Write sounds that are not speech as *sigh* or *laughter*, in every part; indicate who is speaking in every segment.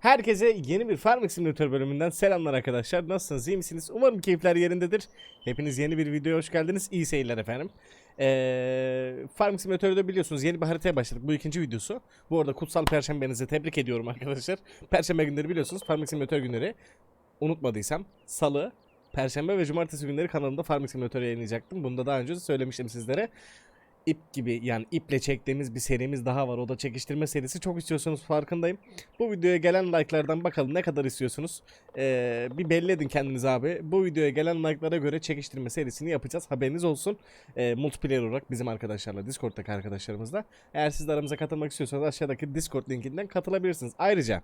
Speaker 1: Herkese yeni bir Farming Simulator bölümünden selamlar arkadaşlar. Nasılsınız, iyi misiniz? Umarım keyifler yerindedir. Hepiniz yeni bir videoya hoş geldiniz. İyi seyirler efendim. Ee, Farming Simulator'da biliyorsunuz yeni bir haritaya başladık. Bu ikinci videosu. Bu arada kutsal perşembenizi tebrik ediyorum arkadaşlar. Perşembe günleri biliyorsunuz Farming Simulator günleri. Unutmadıysam salı, perşembe ve cumartesi günleri kanalımda Farming Simulator yayınlayacaktım. Bunu da daha önce söylemiştim sizlere ip gibi yani iple çektiğimiz bir serimiz daha var. O da çekiştirme serisi. Çok istiyorsunuz farkındayım. Bu videoya gelen like'lardan bakalım ne kadar istiyorsunuz. Ee, bir belli edin kendiniz abi. Bu videoya gelen like'lara göre çekiştirme serisini yapacağız. Haberiniz olsun. Ee, multiplayer olarak bizim arkadaşlarla, Discord'daki arkadaşlarımızla. Eğer siz de aramıza katılmak istiyorsanız aşağıdaki Discord linkinden katılabilirsiniz. Ayrıca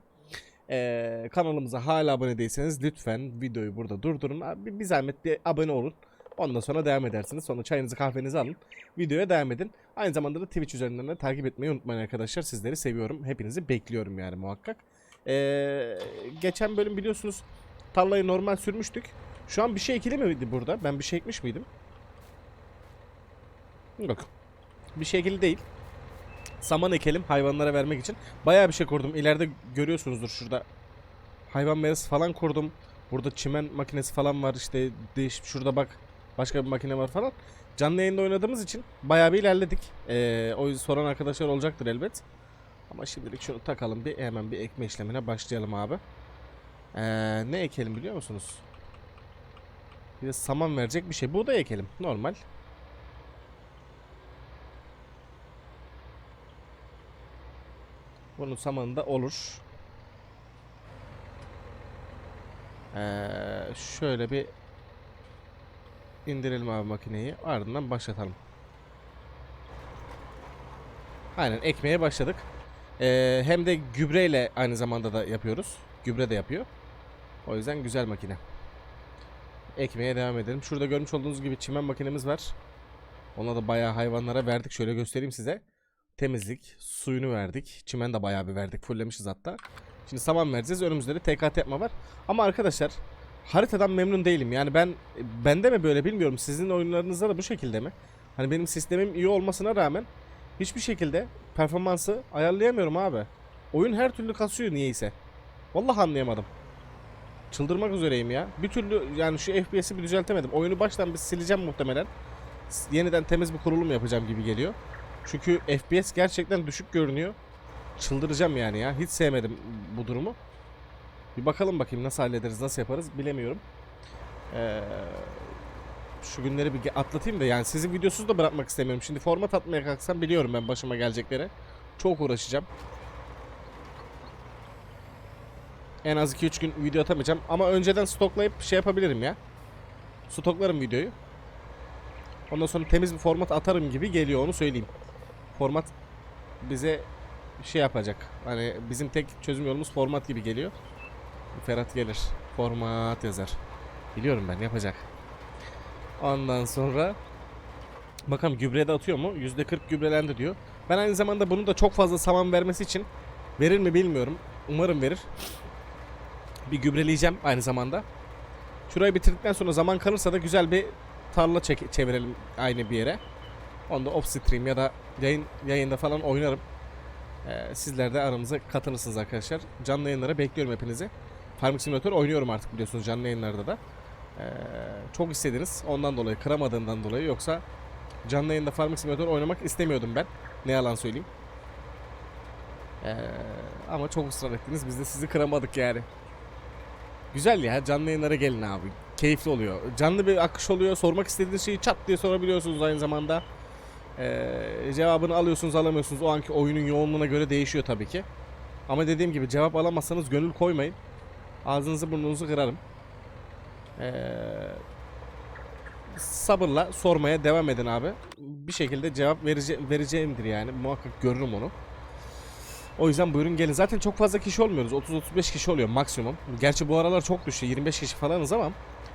Speaker 1: ee, kanalımıza hala abone değilseniz lütfen videoyu burada durdurun. Abi, bir zahmet bir abone olun. Ondan sonra devam edersiniz. Sonra çayınızı kahvenizi alın. Videoya devam edin. Aynı zamanda da Twitch üzerinden de takip etmeyi unutmayın arkadaşlar. Sizleri seviyorum. Hepinizi bekliyorum yani muhakkak. Ee, geçen bölüm biliyorsunuz tarlayı normal sürmüştük. Şu an bir şey ekili miydi burada? Ben bir şey ekmiş miydim? Yok. Bir şey ekili değil. Saman ekelim hayvanlara vermek için. Bayağı bir şey kurdum. İleride görüyorsunuzdur şurada. Hayvan merası falan kurdum. Burada çimen makinesi falan var işte değiş şurada bak başka bir makine var falan. Canlı yayında oynadığımız için bayağı bir ilerledik. Ee, o yüzden soran arkadaşlar olacaktır elbet. Ama şimdilik şunu takalım bir hemen bir ekme işlemine başlayalım abi. Ee, ne ekelim biliyor musunuz? Bir de saman verecek bir şey. Buğday ekelim normal. Bunun samanı da olur. Ee, şöyle bir indirelim abi makineyi. Ardından başlatalım. Aynen ekmeye başladık. Ee, hem de gübreyle aynı zamanda da yapıyoruz. Gübre de yapıyor. O yüzden güzel makine. Ekmeye devam edelim. Şurada görmüş olduğunuz gibi çimen makinemiz var. Ona da bayağı hayvanlara verdik. Şöyle göstereyim size. Temizlik, suyunu verdik. Çimen de bayağı bir verdik. Fullemişiz hatta. Şimdi saman vereceğiz. Önümüzde de TKT yapma var. Ama arkadaşlar haritadan memnun değilim. Yani ben bende mi böyle bilmiyorum. Sizin oyunlarınızda da bu şekilde mi? Hani benim sistemim iyi olmasına rağmen hiçbir şekilde performansı ayarlayamıyorum abi. Oyun her türlü kasıyor niyeyse. Vallahi anlayamadım. Çıldırmak üzereyim ya. Bir türlü yani şu FPS'i bir düzeltemedim. Oyunu baştan bir sileceğim muhtemelen. Yeniden temiz bir kurulum yapacağım gibi geliyor. Çünkü FPS gerçekten düşük görünüyor. Çıldıracağım yani ya. Hiç sevmedim bu durumu. Bir bakalım bakayım nasıl hallederiz, nasıl yaparız bilemiyorum. Ee, şu günleri bir atlatayım da yani sizin videosuz da bırakmak istemiyorum. Şimdi format atmaya kalksam biliyorum ben başıma gelecekleri. Çok uğraşacağım. En az 2-3 gün video atamayacağım. Ama önceden stoklayıp şey yapabilirim ya. Stoklarım videoyu. Ondan sonra temiz bir format atarım gibi geliyor onu söyleyeyim. Format bize şey yapacak. Hani bizim tek çözüm yolumuz format gibi geliyor. Ferhat gelir. Format yazar. Biliyorum ben yapacak. Ondan sonra bakalım gübre de atıyor mu? %40 gübrelendi diyor. Ben aynı zamanda bunu da çok fazla saman vermesi için verir mi bilmiyorum. Umarım verir. Bir gübreleyeceğim aynı zamanda. Şurayı bitirdikten sonra zaman kalırsa da güzel bir tarla çevirelim aynı bir yere. Onda off stream ya da yayın yayında falan oynarım. Ee, sizler de aramıza katılırsınız arkadaşlar. Canlı yayınlara bekliyorum hepinizi. Farming Simulator oynuyorum artık biliyorsunuz canlı yayınlarda da. Ee, çok istediniz ondan dolayı kıramadığımdan dolayı yoksa canlı yayında Farming Simulator oynamak istemiyordum ben. Ne yalan söyleyeyim. Ee, ama çok ısrar ettiniz biz de sizi kıramadık yani. Güzel ya canlı yayınlara gelin abi. Keyifli oluyor. Canlı bir akış oluyor. Sormak istediğiniz şeyi çat diye sorabiliyorsunuz aynı zamanda. Ee, cevabını alıyorsunuz alamıyorsunuz. O anki oyunun yoğunluğuna göre değişiyor tabii ki. Ama dediğim gibi cevap alamazsanız gönül koymayın. Ağzınızı burnunuzu kırarım. Ee, sabırla sormaya devam edin abi. Bir şekilde cevap verice vereceğimdir yani. Muhakkak görürüm onu. O yüzden buyurun gelin. Zaten çok fazla kişi olmuyoruz. 30-35 kişi oluyor maksimum. Gerçi bu aralar çok düştü. 25 kişi falanız ama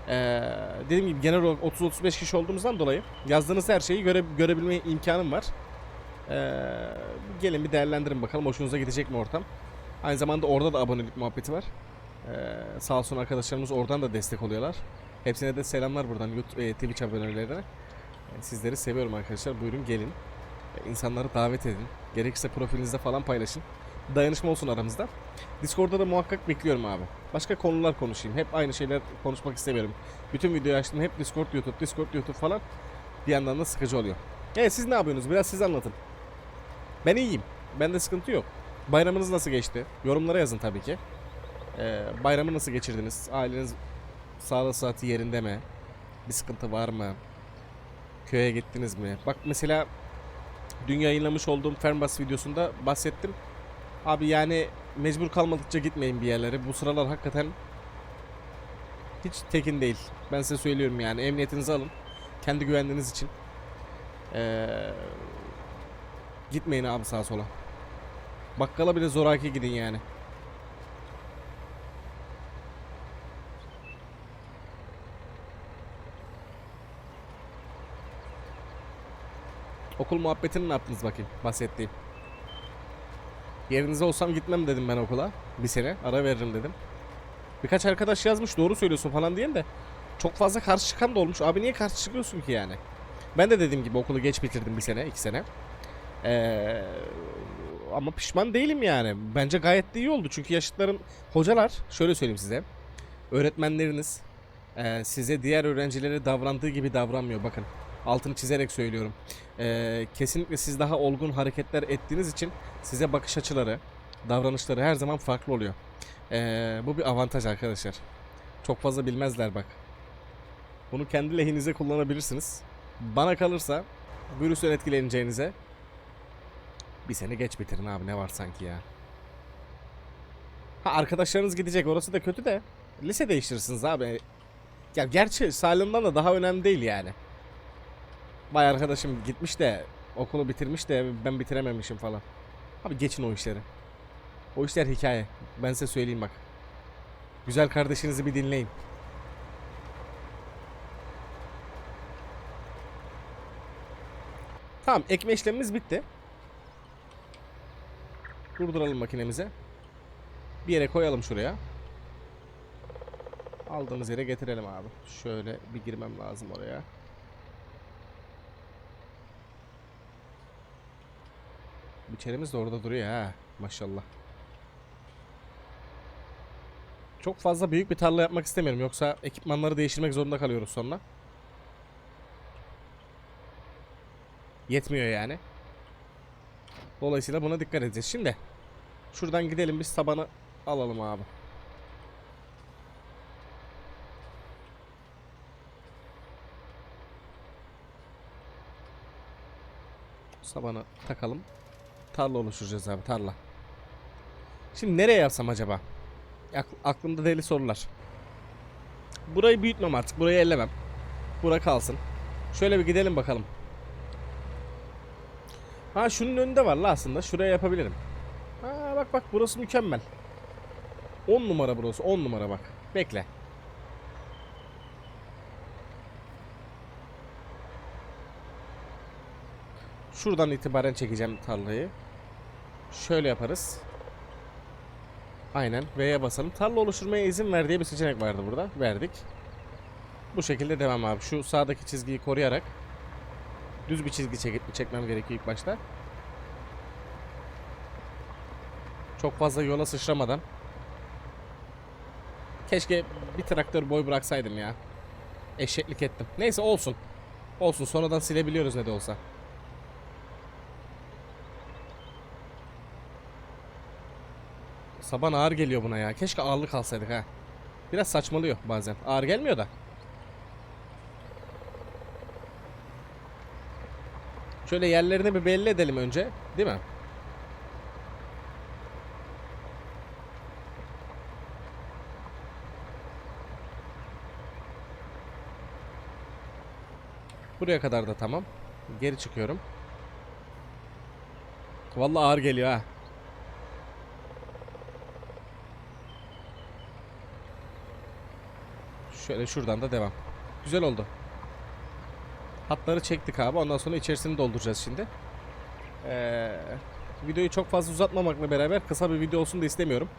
Speaker 1: ee, dediğim gibi genel olarak 30-35 kişi olduğumuzdan dolayı yazdığınız her şeyi göre, görebilme imkanım var. Ee, gelin bir değerlendirin bakalım hoşunuza gidecek mi ortam. Aynı zamanda orada da abonelik muhabbeti var. Ee, sağ olsun arkadaşlarımız oradan da destek oluyorlar. Hepsine de selamlar buradan YouTube, e, Twitch abonelerine. Ee, sizleri seviyorum arkadaşlar. Buyurun gelin. Ee, insanları davet edin. Gerekirse profilinizde falan paylaşın. dayanışma olsun aramızda. Discord'da da muhakkak bekliyorum abi. Başka konular konuşayım. Hep aynı şeyler konuşmak istemiyorum. Bütün videoyu açtım hep Discord, YouTube, Discord, YouTube falan. Bir yandan da sıkıcı oluyor. Evet siz ne yapıyorsunuz? Biraz siz anlatın. Ben iyiyim. Bende sıkıntı yok. Bayramınız nasıl geçti? Yorumlara yazın tabii ki. Ee, bayramı nasıl geçirdiniz? Aileniz sağlığı saati yerinde mi? Bir sıkıntı var mı? Köye gittiniz mi? Bak mesela dün yayınlamış olduğum Fernbus videosunda bahsettim. Abi yani mecbur kalmadıkça gitmeyin bir yerlere. Bu sıralar hakikaten hiç tekin değil. Ben size söylüyorum yani emniyetinizi alın. Kendi güvenliğiniz için. Ee, gitmeyin abi sağa sola. Bakkala bile zoraki gidin yani. Okul muhabbetini ne yaptınız bakayım bahsettiğim. Yerinizde olsam gitmem dedim ben okula. Bir sene ara veririm dedim. Birkaç arkadaş yazmış doğru söylüyorsun falan diyen de çok fazla karşı çıkan da olmuş. Abi niye karşı çıkıyorsun ki yani? Ben de dediğim gibi okulu geç bitirdim bir sene, iki sene. Ee, ama pişman değilim yani. Bence gayet de iyi oldu. Çünkü yaşıtlarım, hocalar, şöyle söyleyeyim size. Öğretmenleriniz e, size diğer öğrencilere davrandığı gibi davranmıyor. Bakın altını çizerek söylüyorum. Ee, kesinlikle siz daha olgun hareketler ettiğiniz için size bakış açıları, davranışları her zaman farklı oluyor. Ee, bu bir avantaj arkadaşlar. Çok fazla bilmezler bak. Bunu kendi lehinize kullanabilirsiniz. Bana kalırsa virüsten etkileneceğinize bir sene geç bitirin abi ne var sanki ya. Ha arkadaşlarınız gidecek orası da kötü de lise değiştirirsiniz abi. Ya gerçi sağlığından da daha önemli değil yani. Vay arkadaşım gitmiş de okulu bitirmiş de ben bitirememişim falan. Abi geçin o işleri. O işler hikaye. Ben size söyleyeyim bak. Güzel kardeşinizi bir dinleyin. Tamam ekme işlemimiz bitti. Durduralım makinemizi. Bir yere koyalım şuraya. Aldığımız yere getirelim abi. Şöyle bir girmem lazım oraya. Biçerimiz de orada duruyor ha. Maşallah. Çok fazla büyük bir tarla yapmak istemiyorum. Yoksa ekipmanları değiştirmek zorunda kalıyoruz sonra. Yetmiyor yani. Dolayısıyla buna dikkat edeceğiz. Şimdi şuradan gidelim biz tabanı alalım abi. Sabanı takalım. Tarla oluşturacağız abi tarla. Şimdi nereye yapsam acaba? Ak- aklımda deli sorular. Burayı büyütmem artık. Burayı ellemem. Bura kalsın. Şöyle bir gidelim bakalım. Ha şunun önünde var la aslında. Şuraya yapabilirim. Ha bak bak burası mükemmel. 10 numara burası. 10 numara bak. Bekle. Şuradan itibaren çekeceğim tarlayı. Şöyle yaparız. Aynen V'ye basalım. Tarla oluşturmaya izin ver diye bir seçenek vardı burada. Verdik. Bu şekilde devam abi. Şu sağdaki çizgiyi koruyarak düz bir çizgi çek çekmem gerekiyor ilk başta. Çok fazla yola sıçramadan. Keşke bir traktör boy bıraksaydım ya. Eşeklik ettim. Neyse olsun. Olsun sonradan silebiliyoruz ne de olsa. Saban ağır geliyor buna ya. Keşke ağırlık alsaydık ha. Biraz saçmalıyor bazen. Ağır gelmiyor da. Şöyle yerlerini bir belli edelim önce. Değil mi? Buraya kadar da tamam. Geri çıkıyorum. Vallahi ağır geliyor ha. Şöyle şuradan da devam. Güzel oldu. Hatları çektik abi. Ondan sonra içerisini dolduracağız şimdi. Ee, videoyu çok fazla uzatmamakla beraber kısa bir video olsun da istemiyorum.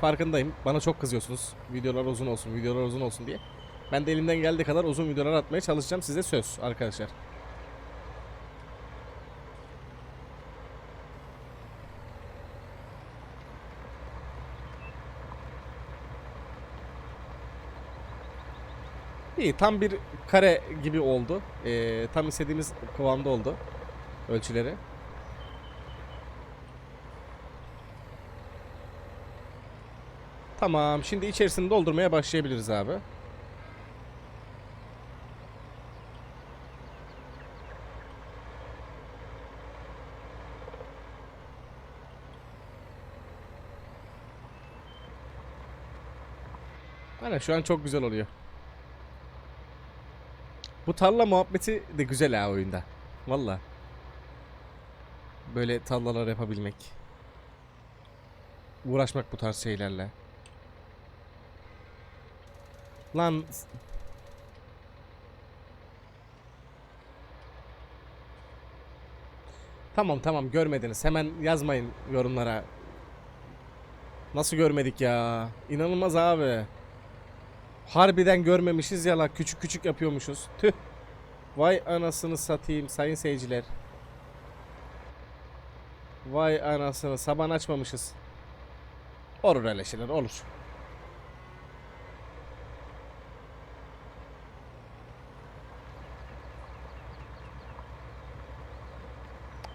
Speaker 1: Farkındayım. Bana çok kızıyorsunuz. Videolar uzun olsun, videolar uzun olsun diye. Ben de elimden geldiği kadar uzun videolar atmaya çalışacağım. Size söz arkadaşlar. İyi tam bir kare gibi oldu. Ee, tam istediğimiz kıvamda oldu. Ölçüleri. Tamam şimdi içerisini doldurmaya başlayabiliriz abi. Aynen şu an çok güzel oluyor. Bu tarla muhabbeti de güzel ha oyunda. Valla. Böyle tarlalar yapabilmek. Uğraşmak bu tarz şeylerle. Lan Tamam tamam görmediniz. Hemen yazmayın yorumlara. Nasıl görmedik ya? İnanılmaz abi. Harbiden görmemişiz ya la küçük küçük yapıyormuşuz. Tüh. Vay anasını satayım sayın seyirciler. Vay anasını saban açmamışız. Olur öyle şeyler olur.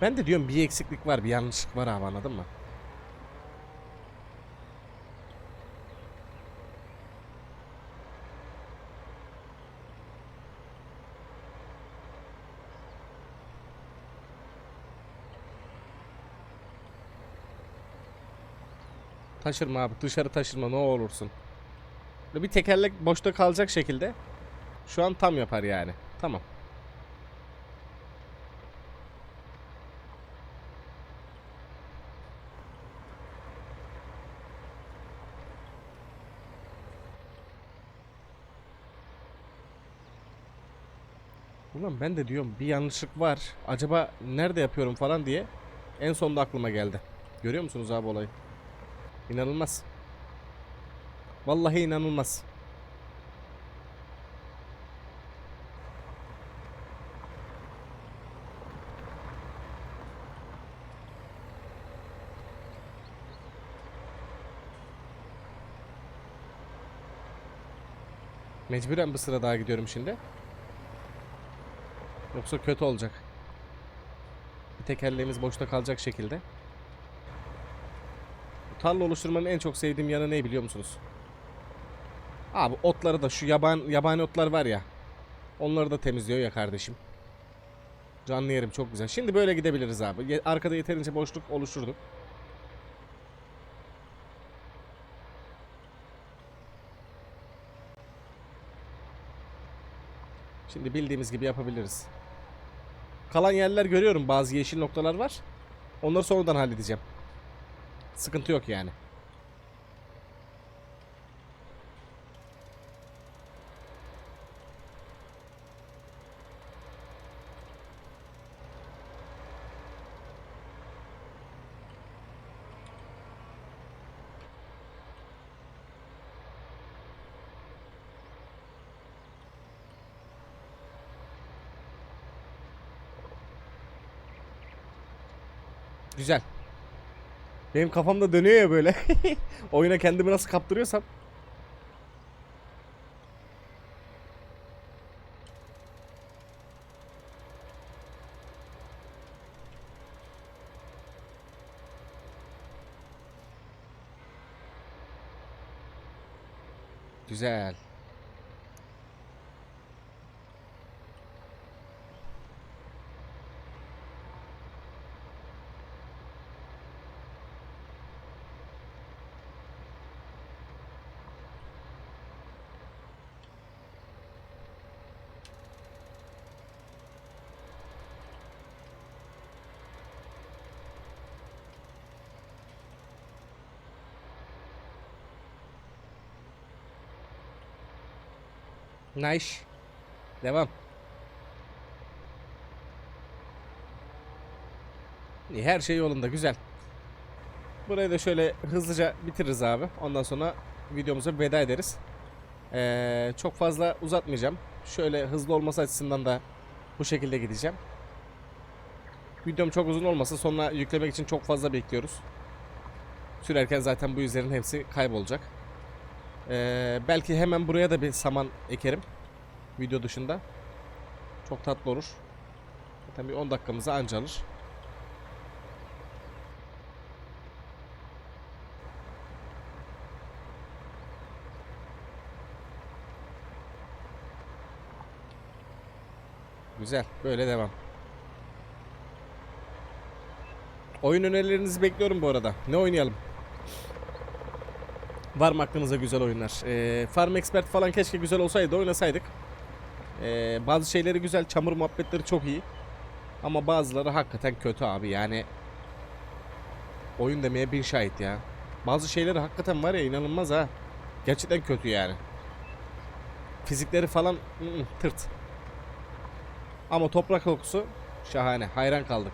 Speaker 1: Ben de diyorum bir eksiklik var bir yanlışlık var abi anladın mı? Taşırma abi dışarı taşırma ne olursun. Bir tekerlek boşta kalacak şekilde. Şu an tam yapar yani. Tamam. Ulan ben de diyorum bir yanlışlık var. Acaba nerede yapıyorum falan diye en sonunda aklıma geldi. Görüyor musunuz abi olayı? İnanılmaz. Vallahi inanılmaz. Mecburen bir sıra daha gidiyorum şimdi. Yoksa kötü olacak. Bir tekerleğimiz boşta kalacak şekilde. Tarla oluşturmanın en çok sevdiğim yanı ne biliyor musunuz? Abi otları da şu yaban yabani otlar var ya. Onları da temizliyor ya kardeşim. Canlı yerim çok güzel. Şimdi böyle gidebiliriz abi. Arkada yeterince boşluk oluşturduk. Şimdi bildiğimiz gibi yapabiliriz. Kalan yerler görüyorum. Bazı yeşil noktalar var. Onları sonradan halledeceğim. Sıkıntı yok yani. Güzel. Benim kafamda dönüyor ya böyle. *laughs* Oyuna kendimi nasıl kaptırıyorsam. Güzel. Nice. Devam. İyi, her şey yolunda güzel. Burayı da şöyle hızlıca bitiririz abi. Ondan sonra videomuza veda ederiz. Ee, çok fazla uzatmayacağım. Şöyle hızlı olması açısından da bu şekilde gideceğim. Videom çok uzun olmasa sonra yüklemek için çok fazla bekliyoruz. Sürerken zaten bu yüzlerin hepsi kaybolacak. Ee, belki hemen buraya da bir saman ekerim. Video dışında. Çok tatlı olur. Zaten bir 10 dakikamızı anca alır. Güzel. Böyle devam. Oyun önerilerinizi bekliyorum bu arada. Ne oynayalım? Var mı aklınıza güzel oyunlar? Ee, Farm Expert falan keşke güzel olsaydı oynasaydık. Ee, bazı şeyleri güzel, çamur muhabbetleri çok iyi. Ama bazıları hakikaten kötü abi yani. Oyun demeye bin şahit ya. Bazı şeyleri hakikaten var ya inanılmaz ha. Gerçekten kötü yani. Fizikleri falan ı-ı, tırt. Ama toprak kokusu şahane. Hayran kaldık.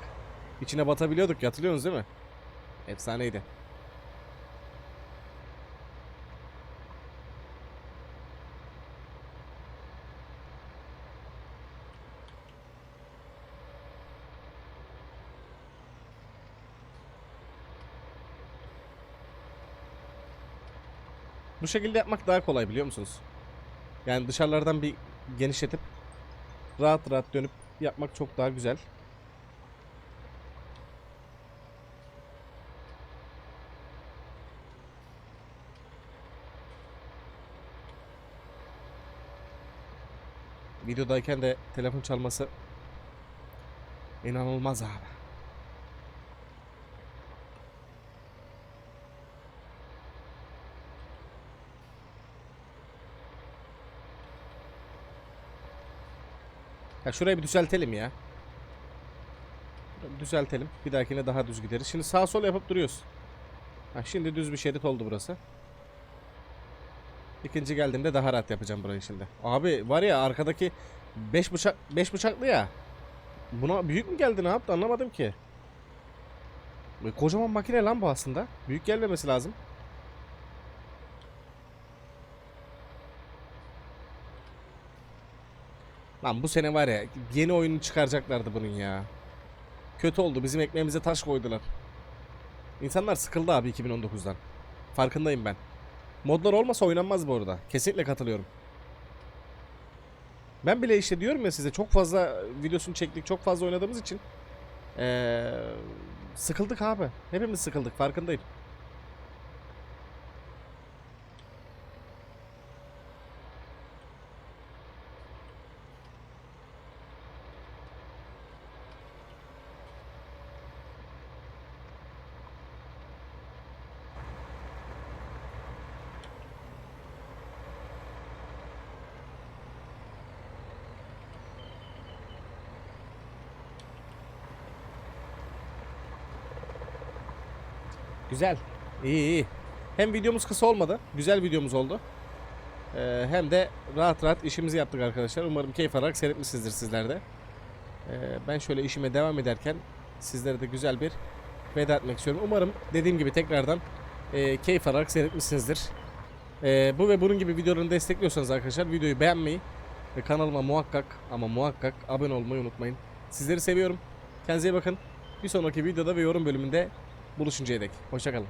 Speaker 1: İçine batabiliyorduk. Yatılıyorsunuz değil mi? Efsaneydi. Bu şekilde yapmak daha kolay biliyor musunuz? Yani dışarılardan bir genişletip rahat rahat dönüp yapmak çok daha güzel. Videodayken de telefon çalması inanılmaz abi. Ya şurayı bir düzeltelim ya. Düzeltelim. Bir dahakine daha düz gideriz. Şimdi sağ sol yapıp duruyoruz. Ha, şimdi düz bir şerit oldu burası. İkinci geldiğimde daha rahat yapacağım burayı şimdi. Abi var ya arkadaki 5 bıçak 5 bıçaklı ya. Buna büyük mü geldi ne yaptı anlamadım ki. E, Kocaman makine lan bu aslında. Büyük gelmemesi lazım. Lan bu sene var ya yeni oyunu çıkaracaklardı bunun ya. Kötü oldu bizim ekmeğimize taş koydular. İnsanlar sıkıldı abi 2019'dan. Farkındayım ben. Modlar olmasa oynanmaz bu arada. Kesinlikle katılıyorum. Ben bile işte diyorum ya size çok fazla videosunu çektik, çok fazla oynadığımız için ee, sıkıldık abi. Hepimiz sıkıldık farkındayım. Güzel. İyi iyi. Hem videomuz kısa olmadı. Güzel videomuz oldu. Ee, hem de rahat rahat işimizi yaptık arkadaşlar. Umarım keyif alarak seyretmişsinizdir sizler de. Ee, ben şöyle işime devam ederken sizlere de güzel bir veda etmek istiyorum. Umarım dediğim gibi tekrardan e, keyif alarak seyretmişsinizdir. Ee, bu ve bunun gibi videolarını destekliyorsanız arkadaşlar videoyu beğenmeyi ve kanalıma muhakkak ama muhakkak abone olmayı unutmayın. Sizleri seviyorum. Kendinize iyi bakın. Bir sonraki videoda ve yorum bölümünde buluşuncaya dek. Hoşçakalın.